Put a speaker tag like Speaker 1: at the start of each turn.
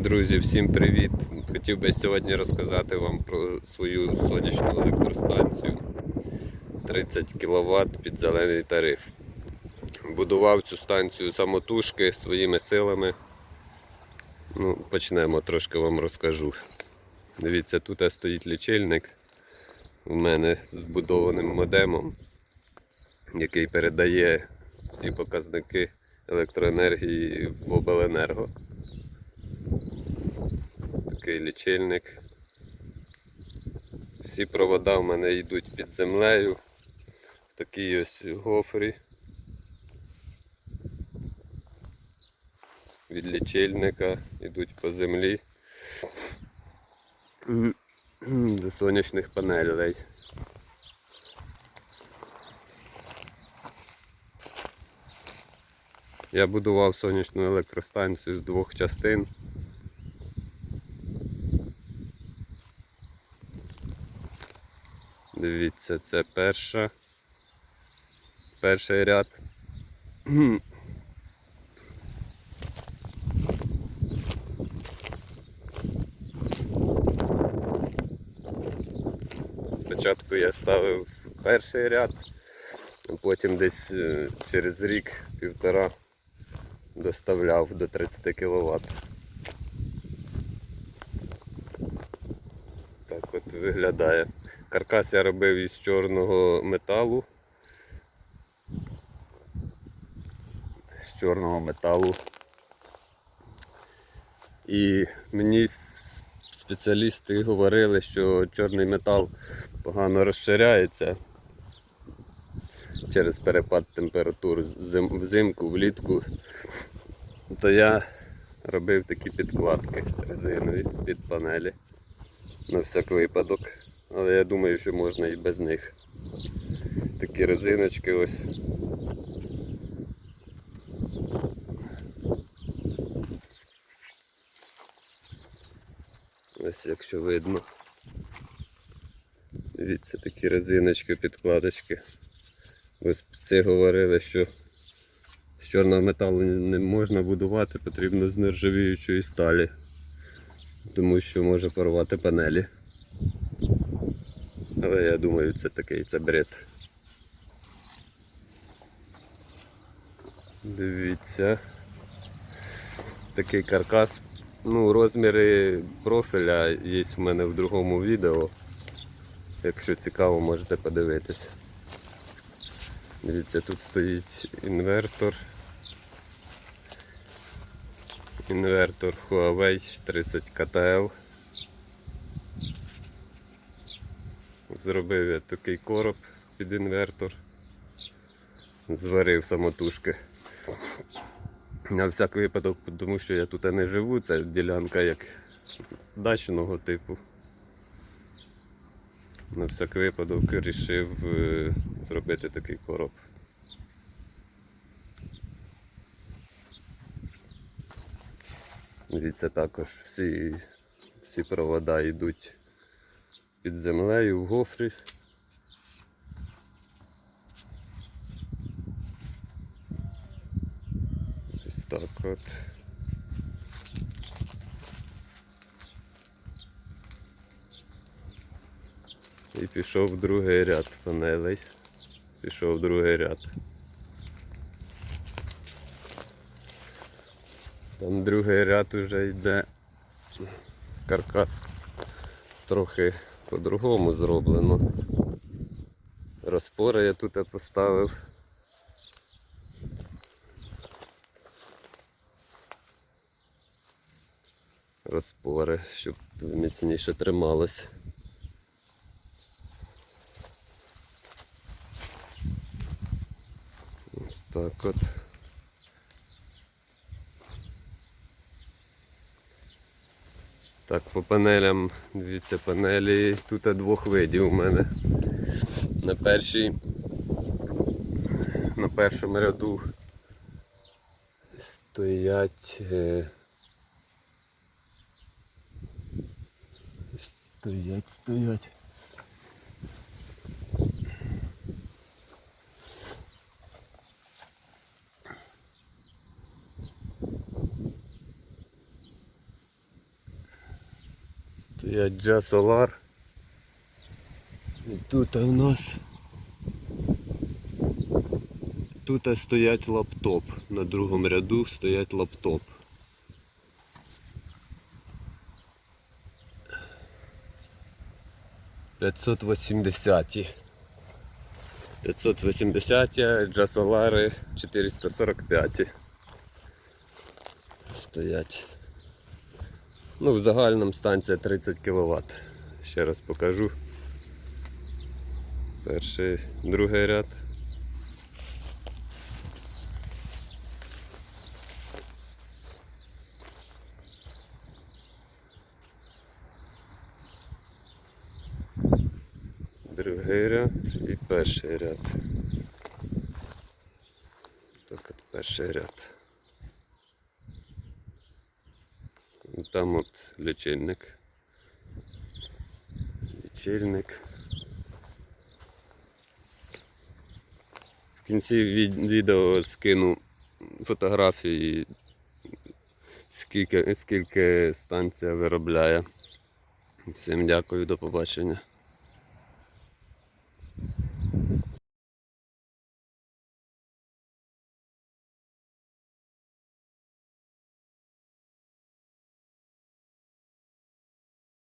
Speaker 1: Друзі, всім привіт! Хотів би сьогодні розказати вам про свою сонячну електростанцію 30 кВт під зелений тариф. Будував цю станцію самотужки своїми силами. Ну, Почнемо трошки вам розкажу. Дивіться, тут стоїть лічильник у мене з збудованим модемом, який передає всі показники електроенергії в обленерго такий лічильник. Всі провода в мене йдуть під землею. В такій ось гофрі. Від лічильника йдуть по землі до сонячних панелей. Я будував сонячну електростанцію з двох частин. Дивіться, це перша. Перший ряд. Спочатку я ставив перший ряд, а потім десь е, через рік-півтора доставляв до 30 кВт. Так от виглядає. Каркас я робив із чорного металу. З чорного металу. І мені спеціалісти говорили, що чорний метал погано розширяється через перепад температур взимку, влітку. То я робив такі підкладки резинові під панелі на всяк випадок. Але я думаю, що можна і без них. Такі резиночки ось. Ось якщо видно. Дивіться, такі резиночки, підкладочки. Ось спеці говорили, що з чорного металу не можна будувати, потрібно з нержавіючої сталі, тому що може порвати панелі. Але я думаю, це такий це бред. Дивіться. Такий каркас. Ну, розміри профіля є в мене в другому відео. Якщо цікаво, можете подивитись. Дивіться, тут стоїть інвертор. Інвертор Huawei 30 KTL. Зробив я такий короб під інвертор. Зварив самотужки. На всяк випадок, тому що я тут не живу, це ділянка як дачного типу. На всяк випадок вирішив е, зробити такий короб. Дивіться, також всі, всі провода йдуть під землею в гофрі. Ось так от. І пішов другий ряд панелей. Пішов другий ряд. Там другий ряд уже йде каркас трохи по-другому зроблено. Розпори я тут поставив. Розпори, щоб міцніше трималось. Ось так от. Так, по панелям, дивіться, панелі тут двох видів у мене. На першій, на першому ряду стоять. е, Стоять, стоять. Стоять Джа Solar. І тут у нас. Тут стоять лаптоп. На другому ряду стоять лаптоп. П'ятсот вісімдесяті. 580 Джасолари 445 стоять. Ну, в загальному станція 30 кВт. Ще раз покажу. Перший, другий ряд. Другий ряд і перший ряд. Так от перший ряд. І Там от лічильник. Лічильник. В кінці відео скину фотографії, скільки, скільки станція виробляє. Всім дякую, до побачення.